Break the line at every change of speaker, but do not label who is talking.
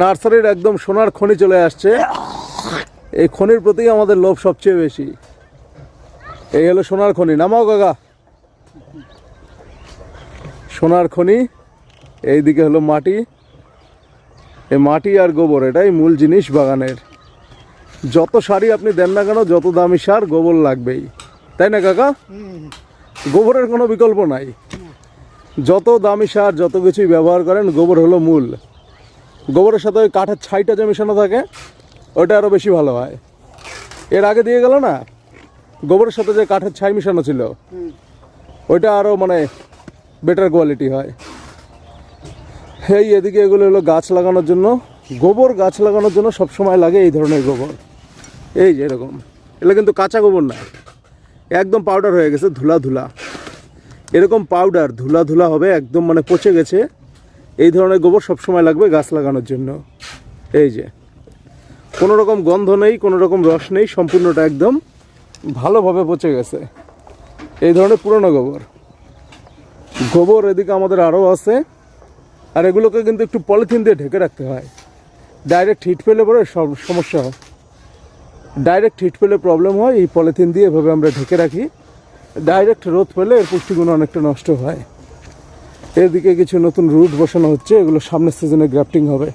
নার্সারির একদম সোনার খনি চলে আসছে। এই খনির প্রতি আমাদের লোভ সবচেয়ে বেশি। এই হলো সোনার খনি। নামাও কাকা। সোনার খনি, এইদিকে হলো মাটি। এই মাটি আর গোবর, এটাই মূল জিনিস বাগানের। যত সারই আপনি দেন না কেন, যত দামি সার গোবর লাগবেই। তাই না কাকা? গোবরের কোনো বিকল্প নাই। যত দামি সার, যত কিছুই ব্যবহার করেন, গোবর হলো মূল। গোবরের সাথে ওই কাঠের ছাইটা যে মেশানো থাকে ওটা আরও বেশি ভালো হয়। এর আগে দিয়ে গেল না? গোবরের সাথে যে কাঠের ছাই মেশানো ছিল, ওইটা আরও মানে বেটার কোয়ালিটি হয়। এই এদিকে এগুলো হলো গাছ লাগানোর জন্য। গোবর গাছ লাগানোর জন্য সব সময় লাগে এই ধরনের গোবর। এই যে এরকম। এগুলো কিন্তু কাঁচা গোবর না। একদম পাউডার হয়ে গেছে, ধুলা ধুলা। এরকম পাউডার ধুলা ধুলা হবে, একদম মানে পচে গেছে। এই ধরনের গোবর সবসময় লাগবে গাছ লাগানোর জন্য। এই যে কোনো রকম গন্ধ নেই কোনো রকম রস নেই, সম্পূর্ণটা একদম ভালোভাবে পচে গেছে। এই ধরনের পুরনো গোবর। গোবর এদিকে আমাদের আরও আছে, আর এগুলোকে কিন্তু একটু পলিথিন দিয়ে ঢেকে রাখতে হয়। ডাইরেক্ট হিট পেলে পরে সব সমস্যা হয়। ডাইরেক্ট হিট পেলে প্রবলেম হয়, এই পলিথিন দিয়ে এভাবে আমরা ঢেকে রাখি। ডাইরেক্ট রোদ পেলে এর পুষ্টিগুণ অনেকটা নষ্ট হয়। এদিকে কিছু নতুন রুট বসানো হচ্ছে এগুলো সামনের সিজনে গ্রাফটিং হবে।